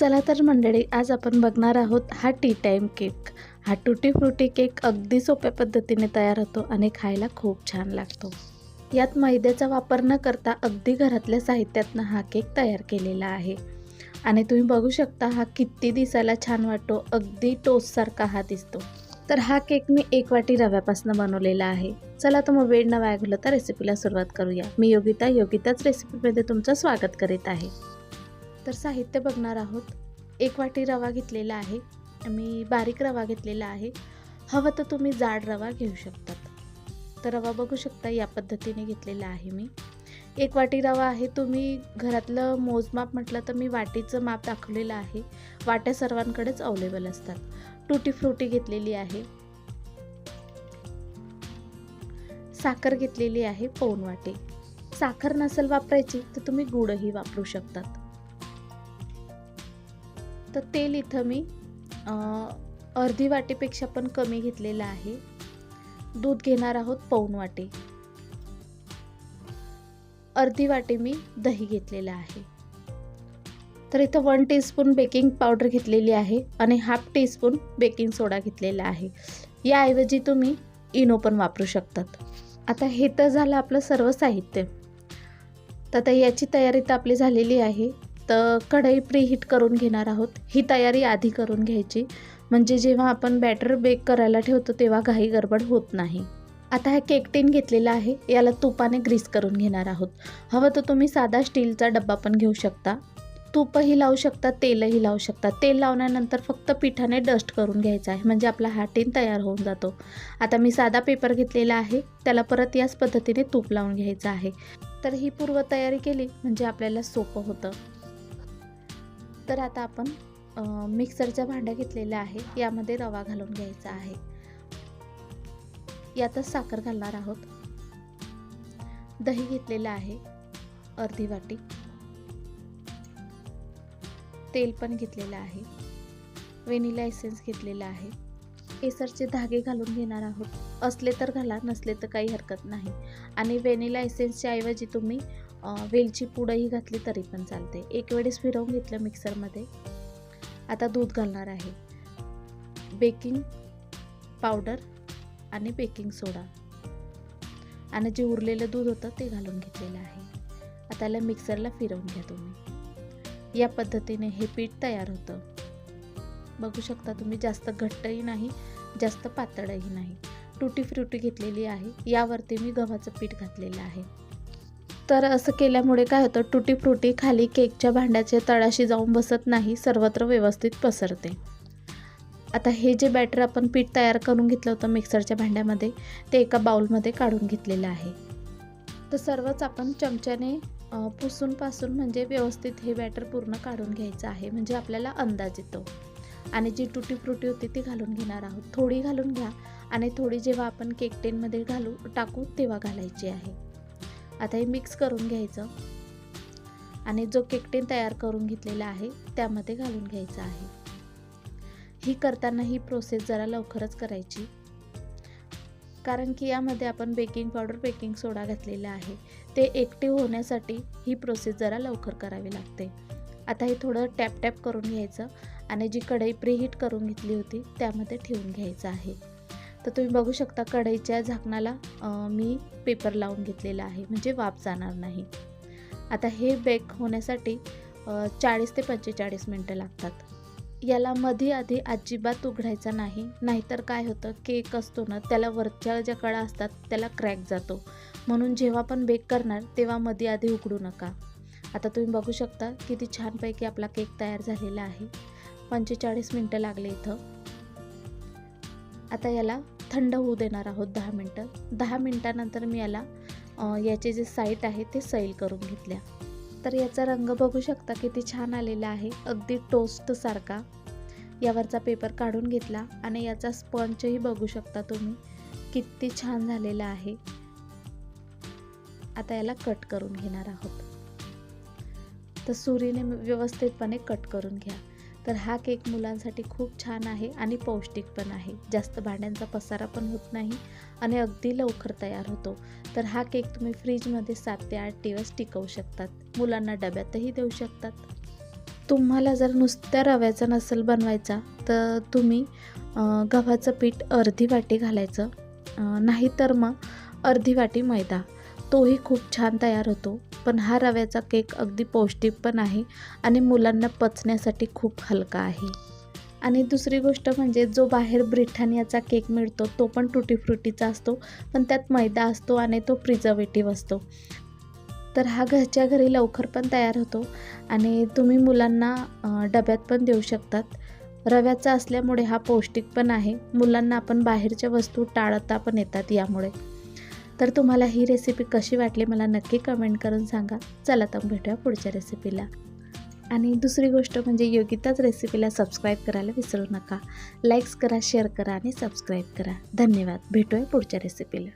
चला तर मंडळी आज आपण बघणार आहोत हा टी टाईम केक हा टुटी फ्रुटी केक अगदी सोप्या पद्धतीने तयार होतो आणि खायला खूप छान लागतो. यात मैद्याचा वापर न करता अगदी घरातल्या साहित्यातनं हा केक तयार केलेला आहे. आणि तुम्ही बघू शकता हा किती दिसायला छान वाटतो अगदी टोस्टसारखा हा दिसतो. तर हा केक मी एक वाटी रव्यापासून बनवलेला आहे. चला तर मग वेळ न वाया घालवता रेसिपीला सुरुवात करूया. मी योगिता योगिताच रेसिपीमध्ये तुमचं स्वागत करीत आहे. तर साहित्य बघणार आहोत. एक वाटी रवा घेतलेला आहे. मी बारीक रवा घेतलेला आहे. हवं तर तुम्ही जाड रवा घेऊ शकतात. तर रवा बघू शकता या पद्धतीने घेतलेला आहे मी. एक वाटी रवा आहे. तुम्ही घरातलं मोजमाप म्हटलं तर मी वाटीचं माप दाखवलेलं आहे. वाट्या सर्वांकडेच अवेलेबल असतात. टुटी फ्रुटी घेतलेली आहे. साखर घेतलेली आहे पौन वाटी. साखर नसेल वापरायची तर तुम्ही गुडही वापरू शकतात. तर तेल इथं मी अर्धी वाटीपेक्षा पण कमी घेतलेलं आहे. दूध घेणार आहोत पौन वाटी. अर्धी वाटी मी दही घेतलेलं आहे. तर इथं वन टीस्पून बेकिंग पावडर घेतलेली आहे आणि हाफ टीस्पून बेकिंग सोडा घेतलेला आहे. याऐवजी तुम्ही इनो पण वापरू शकतात. आता हे तर झालं आपलं सर्व साहित्य. तर आता याची तयारी तर आपली झालेली आहे. तर कढई प्रीहीट करून घेणार आहोत. ही तयारी आधी करून घ्यायची. म्हणजे जेव्हा आपण बॅटर बेक करायला ठेवतो तेव्हा घाई गडबड होत नाही. आता हा केक टीन घेतलेला आहे. याला तुपाने ग्रीस करून घेणार आहोत. हवं तर तुम्ही साधा स्टीलचा डब्बा पण घेऊ शकता. तूपही लावू शकता तेलही लावू शकता. तेल लावल्यानंतर फक्त पिठाने डस्ट करून घ्यायचा आहे. म्हणजे आपला हा टीन तयार होऊन जातो. आता मी साधा पेपर घेतलेला आहे. त्याला परत याच पद्धतीने तूप लावून घ्यायचं आहे. तर ही पूर्वतयारी केली म्हणजे आपल्याला सोपं होतं. तर आता आपण मिक्सरच्या भांड्या घेतलेल्या आहे यामध्ये रवा घालून घ्यायचा आहे. यातच साखर घालणार आहोत. दही घेतलेलं आहे अर्धी वाटी. तेल पण घेतलेलं आहे. वेनिला एसेन्स घेतलेला आहे. केसरचे धागे घालून घेणार आहोत. असले तर घाला नसले तर काही हरकत नाही. आणि वेनिला एसेन्सच्या ऐवजी तुम्ही वेलची पुडंही घातली तरी पण चालते. एक वेळेस फिरवून घेतलं मिक्सरमध्ये. आता दूध घालणार आहे. बेकिंग पावडर आणि बेकिंग सोडा. आणि जे उरलेलं दूध होतं ते घालून घेतलेलं आहे. आता याला मिक्सरला फिरवून घ्या तुम्ही. या पद्धतीने हे पीठ तयार होतं. बघू शकता तुम्ही जास्त घट्टही नाही जास्त पातळही नाही. टुटी फ्रुटी घेतलेली आहे. यावरती मी गव्हाचं पीठ घातलेलं आहे. तर असं केल्यामुळे काय होतं टुटी फ्रुटी खाली केकच्या भांड्याच्या तळाशी जाऊन बसत नाही सर्वत्र व्यवस्थित पसरते. आता हे जे बॅटर आपण पीठ तयार करून घेतलं होतं मिक्सरच्या भांड्यामध्ये ते एका बाउलमध्ये काढून घेतलेलं आहे. तर सर्वच आपण चमच्याने पुसून पासून म्हणजे व्यवस्थित हे बॅटर पूर्ण काढून घ्यायचं आहे म्हणजे आपल्याला अंदाज येतो. आणि जी टुटी फ्रुटी होती ती घालून घेणार आहोत. थोडी घालून घ्या आणि थोडी जेव्हा आपण केक टेनमध्ये घालू टाकू तेव्हा घालायची आहे. आता हे मिक्स करून घ्यायचं. आणि जो केकटेन तयार करून घेतलेला आहे त्यामध्ये घालून घ्यायचं आहे. ही करताना ही प्रोसेस जरा लवकरच करायची. कारण की यामध्ये आपण बेकिंग पावडर बेकिंग सोडा घातलेला आहे. ते एकटीव होण्यासाठी ही प्रोसेस जरा लवकर करावी लागते. आता हे थोडं टॅप टॅप करून घ्यायचं. आणि जी कढई प्रीहीट करून घेतली होती त्यामध्ये ठेवून घ्यायचं आहे. तर तुम्ही बघू शकता कढईच्या झाकणाला मी पेपर लावून घेतलेला आहे म्हणजे वाफ जाणार नाही. आता हे बेक होण्यासाठी चाळीस ते पंचेचाळीस मिनटं लागतात. याला मध्ये आधी अजिबात उघडायचा नाही नाहीतर काय होतं केक असतो ना त्याला वरच्या ज्या कळा असतात त्याला क्रॅक जातो. म्हणून जेव्हा पण बेक करणार तेव्हा मध्ये आधी उघडू नका. आता तुम्ही बघू शकता किती छानपैकी आपला केक तयार झालेला आहे. पंचेचाळीस मिनटं लागले इथं. आता याला थंड होऊ देणार आहोत दहा मिनटं. दहा मिनटानंतर मी याला याचे जे साईट आहे ते सैल करून घेतल्या. तर याचा रंग बघू शकता किती छान आलेला आहे. अगदी टोस्टसारखा यावरचा पेपर काढून घेतला आणि याचा स्पंजही बघू शकता तुम्ही. किती छान झालेला आहे. आता याला कट करून घेणार आहोत. तर सुरीने व्यवस्थितपणे कट करून घ्या. तर हा केक मुलांसाठी खूप छान आहे आणि पौष्टिक पण आहे. जास्त भांड्यांचा पसारा पण होत नाही आणि अगदी लवकर तयार होतो. तर हा केक तुम्ही फ्रीजमध्ये सात ते आठ दिवस टिकवू शकतात. मुलांना डब्यातही देऊ शकतात. तुम्हाला जर नुसत्या रव्याचा नसेल बनवायचा तर तुम्ही गव्हाचं पीठ अर्धी वाटी घालायचं. नाहीतर मग अर्धी वाटी मैदा. तोही खूप छान तयार होतो. पण हा रव्याचा केक अगदी पौष्टिक पण आहे आणि मुलांना पचण्यासाठी खूप हलका आहे. आणि दुसरी गोष्ट म्हणजे जो बाहेर ब्रिटानियाचा केक मिळतो तो पण टुटी फ्रुटीचा असतो पण त्यात मैदा असतो आणि तो प्रिझर्वेटिव्ह असतो. तर हा घरच्या घरी लवकर पण तयार होतो आणि तुम्ही मुलांना डब्यात पण देऊ शकतात. रव्याचा असल्यामुळे हा पौष्टिक पण आहे. मुलांना आपण बाहेरच्या वस्तू टाळता पण येतात यामुळे. तर तुम्हाला ही रेसिपी कशी वाटली मला नक्की कमेंट करून सांगा. चला तर भेटूया पुढच्या रेसिपीला आणि दुसरी गोष्ट म्हणजे योगिताच रेसिपीला सबस्क्राईब करायला विसरू नका. लाईक्स करा शेअर करा आणि सबस्क्राईब करा. धन्यवाद. भेटूया पुढच्या रेसिपीला